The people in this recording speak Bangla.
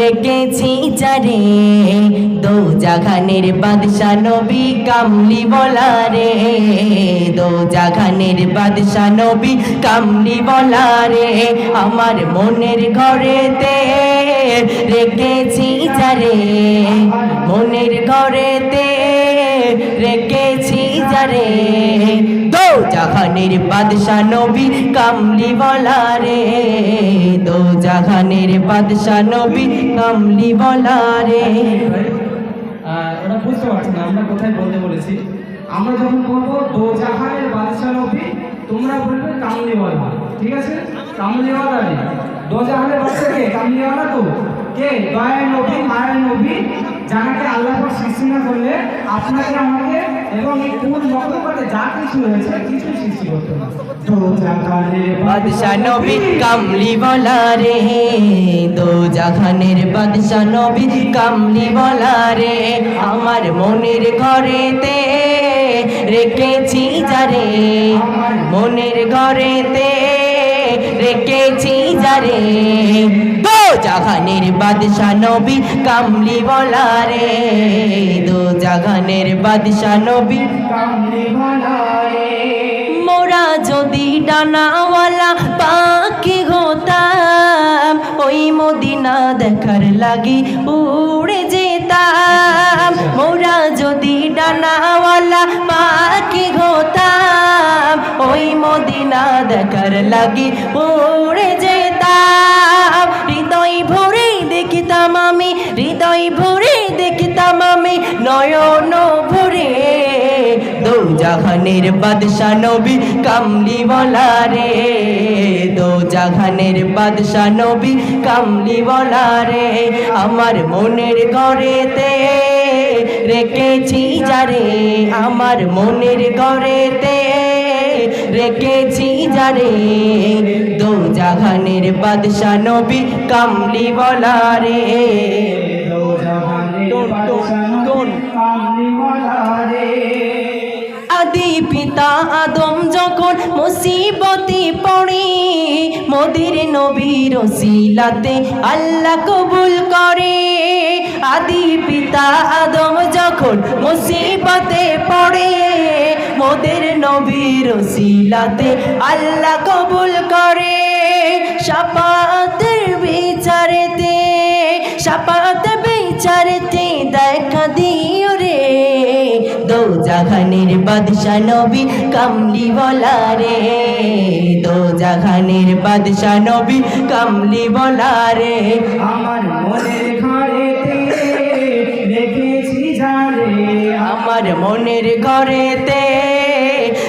রেখেছি যারে দো জাগানের বাদশা নবী কামলি বলা রে দো জাগানের বাদশা নবী কামলি বলা রে আমার মনের ঘরেতে রেখেছি যারে মনের ঘরেতে রেখেছি দো জাহানের বাদশা নবী কামলি বলা রে দো জাহানের বাদশা নবী কামলি বলা রে ওরা বুঝতে পারছে না, আমরা কোথায় বলতে বলেছি। আমরা যখন বলব দো জাহানের বাদশা নবী তোমরা বলবে কামলিওয়ালা, ঠিক আছে? কামলিওয়ালা রে। দো জাহানের বাদশা কে? কামলিওয়ালা তো? কে? দয়ার নবী মায়ের নবী যাকে আল্লাহ সৃষ্টি না করলে আপনাকে আমাকে এবং এই কোন মতবাদে যা কিছু হয়েছে কিছু সৃষ্টি করতে না। দো জাহানের বাদশা নবী কামলি বলা রে দো জাহানের বাদশা নবী কামলি বলা রে, আমার মনের ঘরেতে রেখেছি যারে, মনের ঘরেতে রেখেছি যারে। দো জাহানের বাদশা নবী কামলি বলা রে দো জাহানের বাদশা নবী কামলিওয়ালা রে মোরা যদি ডানাওয়ালা পাখি হতাম, ওই মদিনা দেখার লাগি উড়ে যেতাম। মোরা মদিনা দেখার লাগি। উড়ে যেতাম, হৃদয় ভরে দেখিতাম আমি, হৃদয় ভরে দেখিতাম আমি, নয়ন ভরে। দো জাহানের বাদশা নবী কামলি বলা রে দো জাহানের বাদশা নবী কামলি বলা রে আমার মনের ঘরেতে রেখেছি যারে, আমার মনের ঘরেতে রেখেছি যারে দো জাহানের বাদশা নবী কামলি বলা রে দো জাহানের টোন, টোন, বাদশা টোন। নবী কামলিওয়ালা রে আদি পিতা আদম যখন মুসিবতে পড়ে মোদের নবীর সিলাতে আল্লাহ কবুল করে। আদি পিতা আদম যখন মুসিবতে মোদের নবীর সিলাতে আল্লাহ কবুল করে। সাপাতের বিচারেতে সাপাত বিচারেতে দেখা দিও রে। দো জাহানের বাদশা নবী কামলি বলা রে। দো জাহানের বাদশা নবী কামলি বলা রে। আমার মনের রেখেছি আমার মনের ঘরেতে